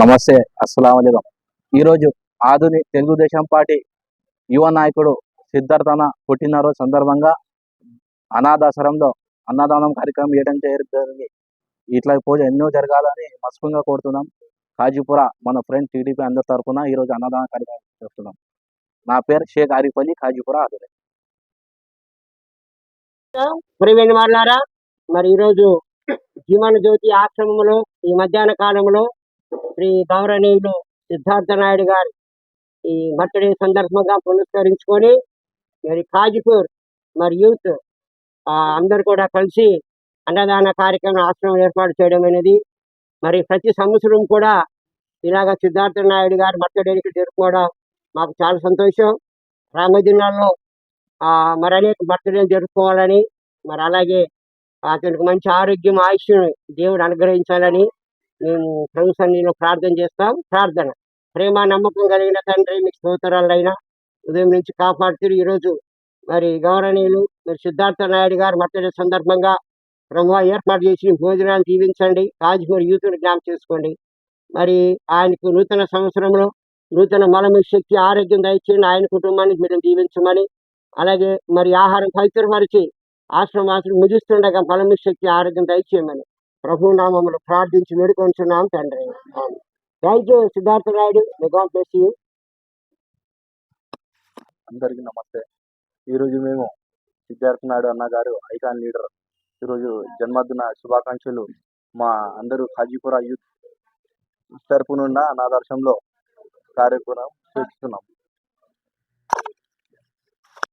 నమస్తే అస్సలం అయికం ఈరోజు ఆధుని తెలుగుదేశం పార్టీ యువ నాయకుడు సిద్ధార్థన పుట్టినరోజు సందర్భంగా అనాథాశ్రమంలో అన్నదానం కార్యక్రమం చేయడం జరిగింది. ఇట్లా పూజ ఎన్నో జరగాలని మస్కంగా కోరుతున్నాం. కాజీపుర మన ఫ్రెండ్ టీడీపీ అందరి తరఫున ఈరోజు అన్నదాన కార్యక్రమం చేస్తున్నాం. నా పేరు షేక్ ఆరిఫ్ అలీ కాజీపుర ఆదులే మరి ఈరోజు జీవన జ్యోతి ఆశ్రమంలో ఈ మధ్యాహ్న కాలంలో శ్రీ గౌరవనీయులు సిద్ధార్థ నాయుడు గారి ఈ బర్త్డే సందర్భంగా పురస్కరించుకొని మరి కాజీపూర్ మరి యూత్ ఆ, అందరు కూడా కలిసి అన్నదాన కార్యక్రమం ఆశ్రమం ఏర్పాటు చేయడం అనేది మరి ప్రతి సంవత్సరం కూడా ఇలాగ సిద్ధార్థ నాయుడు గారి బర్త్డేకి జరుపుకోవడం మాకు చాలా సంతోషం. రామదినాల్లో ఆ, మరి అనేక బర్త్డేలు జరుపుకోవాలని మరి అలాగే అతనికి మంచి ఆరోగ్యం ఆయుష్ను దేవుడు అనుగ్రహించాలని మేము ప్రభు సన్నిధిలో ప్రార్థన చేస్తాం. ప్రార్థన. ప్రేమ నమ్మకం కలిగిన తండ్రి మీకు స్తోత్రాలైనా ఉదయం నుంచి కాపాడుతూ ఈరోజు మరి గౌరవనీయులు మరి సిద్ధార్థ నాయుడు గారు బర్త్డే సందర్భంగా ప్రభు ఏర్పాటు చేసిన భోజనాన్ని దీవించండి కాజ్మూర్ యూత్ను జ్ఞాపం చేసుకోండి. మరి ఆయనకు నూతన సంవత్సరంలో నూతన మలము శక్తి ఆరోగ్యం దయచేయండి. ఆయన కుటుంబానికి మీరు దీవించమని అలాగే మరి ఆహారం పవిత్రపరిచి ఆశ్రమాశ్రం ముగిస్తుండగా బలము శక్తి ఆరోగ్యం దయచేయమని. ప్రభు నామములు ప్రార్థించి వేడుకొంచున్నాం తండ్రి. Thank you Siddhartha Naidu. God bless you అందరికీ నమస్తే. ఈరోజు మేము సిద్ధార్థ నాయుడు అన్న గారు ఐకాన్ లీడర్. ఈరోజు జన్మదిన శుభాకాంక్షలు మా అందరూ హాజీపుర యూత్ తరపు నుండి అనాదర్శంలో కార్యక్రమం చేస్తున్నాం.